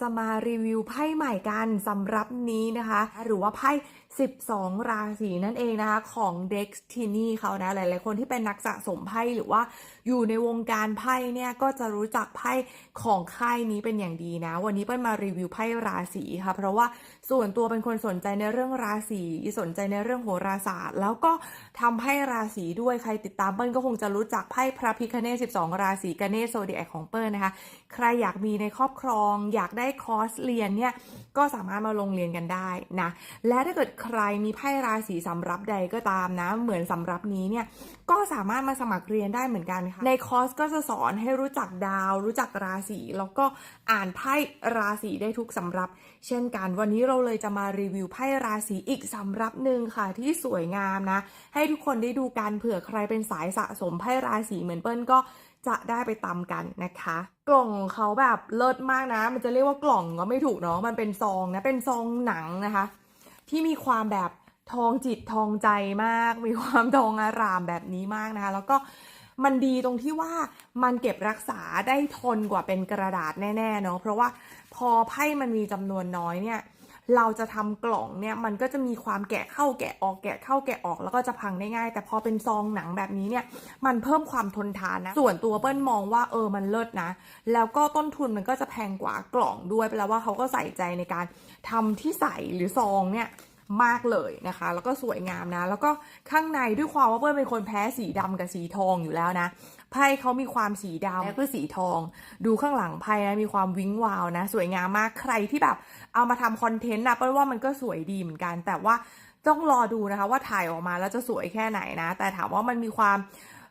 จะมารีวิวไพ่ใหม่กันสำหรับนี้นะคะ หรือว่าไพ่ 12 ราศีนั่นเองนะคะ ของ Destiny เขานะ หลาย ๆ คนที่เป็นนักสะสมไพ่หรือว่าอยู่ในวงการไพ่เนี่ย ก็จะรู้จักไพ่ของค่ายนี้เป็นอย่างดีนะ วันนี้เปิ้ลมารีวิวไพ่ราศีค่ะ เพราะว่าส่วนตัวเป็นคนสนใจในเรื่องราศีสนใจในเรื่องโหราศาสตร์ แล้วก็ทำไพ่ราศีด้วยใครติดตามเปิ้ลก็คงจะรู้จักไพ่พระพิคเนศ12 ราศีกเนศโซเดียของเปิ้ลนะคะ ใครอยากมีในครอบครองอยากได้คอร์สเรียนเนี่ยก็สามารถมาลงเรียนกันได้นะและถ้าเกิดใครมีไพ่ราศีสำรับใดก็ตามนะ เหมือนสำรับนี้เนี่ยก็สามารถมาสมัครเรียนได้เหมือนกันค่ะในคอร์สก็จะสอนให้รู้จักดาว รู้จักราศีแล้วก็อ่านไพ่ราศีได้ทุกสำรับ เช่นกัน วันนี้เราเลยจะมารีวิวไพ่ราศีอีกสำรับหนึ่งค่ะที่สวยงามนะ ให้ทุกคนได้ดูกันเผื่อใครเป็นสายสะสมไพ่ราศีเหมือนเปิ้ลก็ จะได้ไปตากันนะคะ กล่องของเขาแบบเลิศมากนะ มันจะเรียกว่ากล่องก็ไม่ถูกเนาะมันเป็นซองนะเป็นซองหนังนะคะ ที่มีความแบบทองจิตทองใจมาก มีความทองอารามแบบนี้มากนะคะ แล้วก็มันดีตรงที่ว่ามันเก็บรักษาได้ทนกว่าเป็นกระดาษแน่ๆเนาะเพราะว่าพอไพ่มันมีจำนวนน้อยเนี่ย เราจะทำกล่องเนี่ยมันก็จะมีความแกะเข้าแกะออกแกะเข้าแกะออกแล้วก็จะพังได้ง่าย แต่พอเป็นซองหนังแบบนี้เนี่ยมันเพิ่มความทนทานนะ ส่วนตัวเปิ้ลมองว่าเออมันเลิศนะ แล้วก็ต้นทุนมันก็จะแพงกว่ากล่องด้วยแปลว่าเขาก็ใส่ใจในการทำที่ใส่หรือซองเนี่ย มากเลยนะคะ แล้วก็สวยงามนะ แล้วก็ข้างในด้วยความว่าเปิ้ลเป็นคนแพ้สีดำกับสีทองอยู่แล้วนะไพ่เขามีความสีดำและก็สีทอง ดูข้างหลังไพ่นะมีความวิ้งวาวนะ สวยงามมากใครที่แบบเอามาทำคอนเทนต์นะเปิ้ลว่ามันก็สวยดีเหมือนกัน แต่ว่าต้องรอดูนะคะว่าถ่ายออกมาแล้วจะสวยแค่ไหนนะ แต่ถามว่ามันมีความ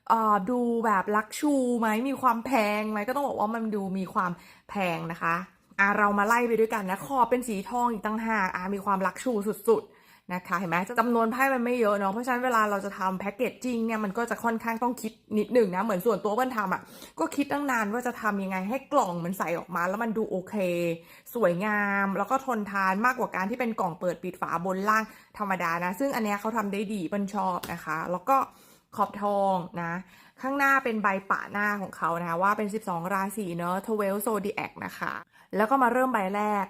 เอ่อดูแบบลักชูไหมมีความแพงไหมก็ต้องบอกว่ามันดูมีความแพงนะคะ อะเรามาไล่ไปด้วยกันนะ คอเป็นสีทองอีกตั้งหากอะมีความลักชูสุด ๆ นะคะ เห็นไหมจำนวนไพ่มันไม่เยอะเนาะ เพราะฉะนั้นเวลาเราจะทำแพ็กเกจจิ้งเนี่ย มันก็จะค่อนข้างต้องคิดนิดหนึ่งนะ เหมือนส่วนตัวเปิ้ลทำอะ ก็คิดตั้งนานว่าจะทำยังไงให้กล่องมันใส่ออกมา แล้วมันดูโอเค สวยงาม แล้วก็ทนทานมากกว่าการที่เป็นกล่องเปิดปิดฝาบนล่างธรรมดานะ ซึ่งอันเนี้ยเขาทำได้ดีเปิ้ลชอบนะคะ แล้วก็ขอบทองนะ ข้างหน้าเป็นใบปะหน้าของเขานะคะว่าเป็น 12 ราศีเนอะ12 zodiac นะคะ แล้วก็มาเริ่มใบแรก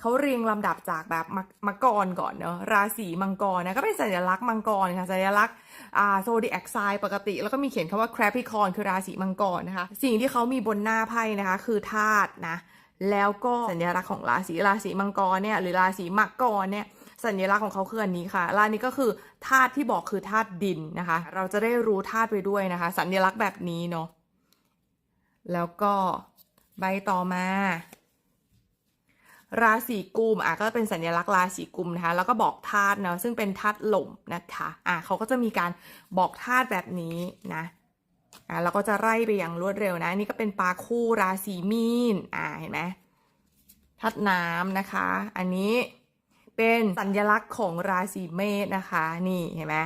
เขาเรียงลำดับจากแบบมังกรก่อนเนอะราศีมังกรนะก็เป็นสัญลักษณ์มังกรค่ะสัญลักษณ์อ่าโซดิแอคไซปกติ แล้วก็มีเขียนคำว่า Capricorn คือราศีมังกรนะคะ สิ่งที่เขามีบนหน้าไพ่นะคะ คือธาตุนะแล้วก็สัญลักษณ์ของราศีราศีมังกรเนี่ยหรือราศีมังกรเนี่ย สัญลักษณ์ของเขาคืออันนี้ค่ะลายนี้ก็คือธาตุที่บอกคือธาตุดินนะคะ เราจะได้รู้ธาตุไปด้วยนะคะ สัญลักษณ์แบบนี้เนาะแล้วก็ใบต่อมา ราศีกุมอะก็เป็นสัญลักษณ์ราศีกุมนะคะ แล้วก็บอกธาตุเนาะซึ่งเป็นธาตุลมนะคะอะเขาก็จะมีการบอกธาตุแบบนี้นะอะเราก็จะไล่ไปอย่างรวดเร็วนะนนี่ก็เป็นปลาคู่ราศีมีนอะเห็นไหมธาตุน้ำนะคะ อันนี้ เป็นสัญลักษณ์ของราศีเมษนะคะ นี่เห็นไหม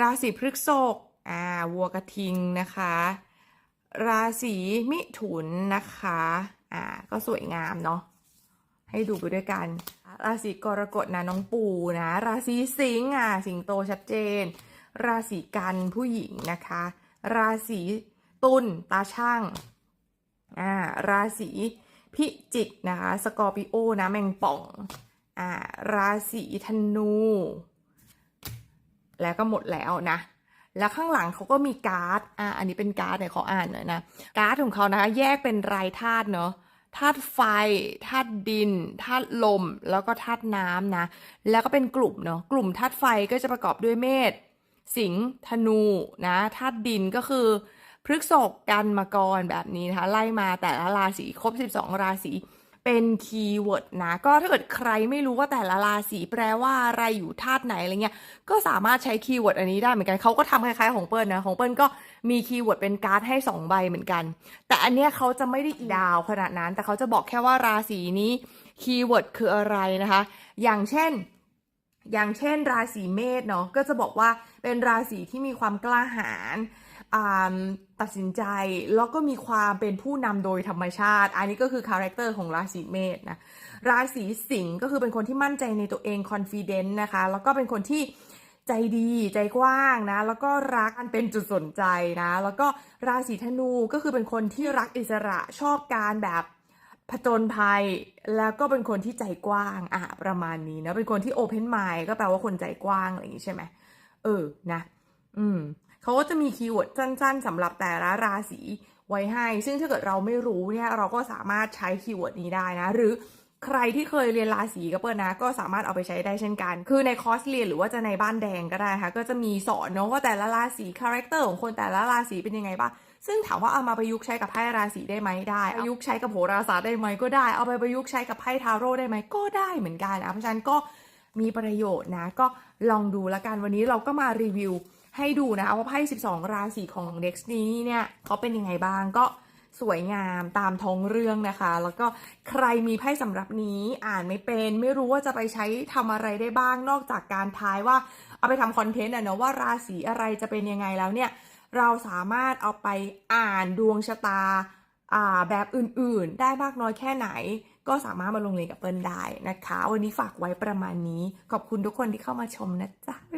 ราศีพฤษภอ่าวัวกระทิงนะคะ ราศีมิถุนนะคะอ่าก็สวยงามเนาะให้ดูไปด้วยกัน ราศีกรกฎนะน้องปูนะ ราศีสิงห์อะสิงโตชัดเจน ราศีกันผู้หญิงนะคะ ราศีตุลตาช่างอ่าราศีพิจิกนะคะ สกอร์ปิโอนะแมงป่องอ่า ราศีธนู แล้วก็หมดแล้วนะ แล้วข้างหลังเขาก็มีการ์ด อ่า อันนี้เป็นการ์ดเนี่ยขออ่านหน่อยนะ การ์ดของเขานะคะแยกเป็นรายธาตุเนาะธาตุไฟธาตุดินธาตุลม แล้วก็ธาตุน้ำนะ แล้วก็เป็นกลุ่มเนาะ กลุ่มธาตุไฟก็จะประกอบด้วยเมษ สิงห์ ธนู นะ ธาตุดินก็คือพฤกษภกันมกรแบบนี้นะคะ ไล่มาแต่ละราศีครบ 12 ราศี เป็นคีย์เวิร์ดนะ ก็ถ้าเกิดใครไม่รู้ว่าแต่ละราศีแปลว่าอะไรอยู่ธาตุไหนอะไรเงี้ย ก็สามารถใช้คีย์เวิร์ดอันนี้ได้เหมือนกันเขาก็ทำคล้ายๆของเปิ้ลนะ ของเปิ้ลก็มีคีย์เวิร์ดเป็นการ์ดให้ 2 ใบเหมือนกัน แต่อันเนี้ยเขาจะไม่ได้ดาวขนาดนั้น แต่เขาจะบอกแค่ว่าราศีนี้คีย์เวิร์ดคืออะไรนะคะ อย่างเช่น อย่างเช่นราศีเมษเนาะ ก็จะบอกว่าเป็นราศีที่มีความกล้าหาญ ตัดสินใจแล้วก็มีความเป็นผู้นำโดยธรรมชาติ อันนี้ก็คือคาแรคเตอร์ของราศีเมษนะราศีสิงห์ก็คือเป็นคนที่มั่นใจในตัวเอง confident นะคะแล้วก็เป็นคนที่ใจดีใจกว้างนะ แล้วก็รักอันเป็นจุดสนใจนะ แล้วก็ราศีธนูก็คือเป็นคนที่รักอิสระชอบการแบบผจญภัย แล้วก็เป็นคนที่ใจกว้างอะประมาณนี้นะเป็นคนที่โอเพนไมล์ก็แปลว่าคนใจกว้างอะไรอย่างงี้ใช่ไหมเออนะ อืม เขาก็จะมีคีย์เวิร์ดสั้น ๆสำหรับแต่ละราศีไว้ให้ ซึ่งถ้าเกิดเราไม่รู้เนี่ยเราก็สามารถใช้คีย์เวิร์ดนี้ได้นะ หรือใครที่เคยเรียนราศีกับเปิ้ลนะ ก็สามารถเอาไปใช้ได้เช่นกัน คือในคอร์สเรียนหรือว่าจะในบ้านแดงก็ได้ค่ะก็จะมีสอนเนาะว่าแต่ละราศีคาแรคเตอร์ของคนแต่ละราศีเป็นยังไงบ้างซึ่งถามว่าเอามาประยุกต์ใช้กับไพ่ราศีได้ไหมได้ประยุกต์ใช้กับโหราศาสตร์ได้ไหมก็ได้เอาไปประยุกต์ใช้กับไพ่ทาโร่ได้ไหมก็ได้เหมือนกันอะเพราะฉะนั้นก็มีประโยชน์นะ ก็ลองดูล้วกันวันนี้เราก็มารีวิว ให้ดูนะคะว่าไพ่12 ราศีของเด็กนี้เนี่ยเขาเป็นยังไงบ้างก็สวยงามตามท้องเรื่องนะคะ แล้วก็ใครมีไพ่สำหรับนี้อ่านไม่เป็น ไม่รู้ว่าจะไปใช้ทำอะไรได้บ้างนอกจากการทายว่าเอาไปทำคอนเทนต์อะเนาะว่าราศีอะไรจะเป็นยังไงแล้วเนี่ย เราสามารถเอาไปอ่านดวงชะตาอ่าแบบอื่นๆ ได้มากน้อยแค่ไหน ก็สามารถมาลงเรียนกับเปิ้ลได้นะคะ วันนี้ฝากไว้ประมาณนี้ ขอบคุณทุกคนที่เข้ามาชมนะจ๊ะบ๊ายบาย